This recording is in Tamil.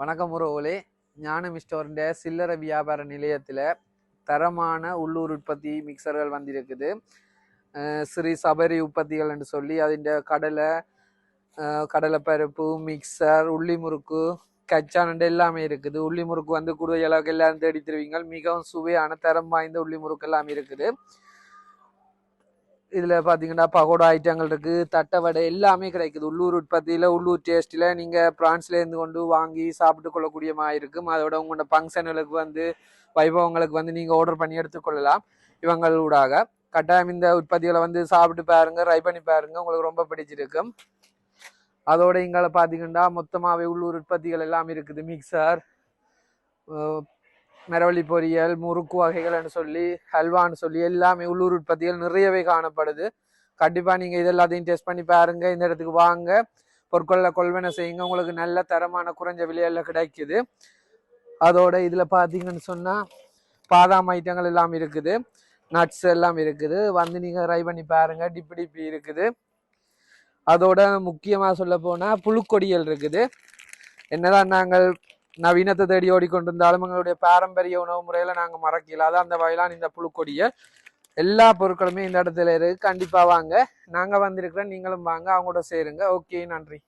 வணக்கம் உறவுகளே. ஞானம் ஸ்டோரின் சில்லறை வியாபார நிலையத்தில் தரமான உள்ளூர் உற்பத்தி மிக்சர்கள் வந்திருக்குது. ஸ்ரீ சபரி உற்பத்திகள் என்று சொல்லி அதிண்ட கடலை கடலைப்பருப்பு மிக்சர் உள்ளி முறுக்கு கச்சானண்டு எல்லாமே இருக்குது. உள்ளி முறுக்கு வந்து கூடுதல் அளவுக்கு எல்லாரும் தேடி தருவீங்க மிகவும் சுவையான தரம் வாய்ந்த உள்ளி முறுக்கு எல்லாமே இருக்குது. இதில் பார்த்தீங்கன்னா பகோடா ஐட்டங்கள் இருக்குது தட்டை வடை எல்லாமே கிடைக்குது. உள்ளூர் உற்பத்தியில் உள்ளூர் டேஸ்ட்டில் நீங்கள் பிரான்ஸ்லேருந்து கொண்டு வாங்கி சாப்பிட்டு கொள்ளக்கூடிய மாதிரி இருக்கும். அதோட உங்களோட ஃபங்க்ஷன்களுக்கு வந்து வைபவங்களுக்கு வந்து நீங்கள் ஆர்டர் பண்ணி எடுத்துக்கொள்ளலாம் இவங்களூடாக. கட்டாயம் இந்த உற்பத்திகளை வந்து சாப்பிட்டு பாருங்கள் ட்ரை பண்ணி பாருங்கள் உங்களுக்கு ரொம்ப பிடிச்சிருக்கும். அதோட இங்கே பார்த்தீங்கன்னா மொத்தமாகவே உள்ளூர் உற்பத்திகள் எல்லாம் இருக்குது மிக்சர் மரவள்ளி பொரியல் முறுக்கு வகைகள்னு சொல்லி ஹல்வான்னு சொல்லி எல்லாமே உள்ளூர் உற்பத்திகள் நிறையவே காணப்படுது. கண்டிப்பாக நீங்கள் இது எல்லாத்தையும் டெஸ்ட் பண்ணி பாருங்க. இந்த இடத்துக்கு வாங்க. பொருட்களில் கொள்வனை செய்யுங்க. உங்களுக்கு நல்ல தரமான குறைஞ்ச விலையில கிடைக்குது. அதோட இதில் பார்த்தீங்கன்னு சொன்னால் பாதாம் ஐட்டங்கள் எல்லாம் இருக்குது. நட்ஸ் எல்லாம் இருக்குது. வந்து நீங்கள் ட்ரை பண்ணி பாருங்க. டிப்பு டிப்பி இருக்குது. அதோட முக்கியமாக சொல்ல போனால் புழுக்கொடிகள் இருக்குது. என்னதான் நாங்கள் நவீனத்தை தேடி ஓடிக்கொண்டிருந்தாலும் எங்களுடைய பாரம்பரிய உணவு முறையில நாங்கள் மறக்கல. அதான் அந்த வயலான் இந்த புழுக்கொடியை எல்லா பொருட்களுமே இந்த இடத்துல இருக்கு. கண்டிப்பா வாங்க. நாங்க வந்திருக்கிறோம். நீங்களும் வாங்க. அவங்களோட சேருங்க. ஓகே. நன்றி.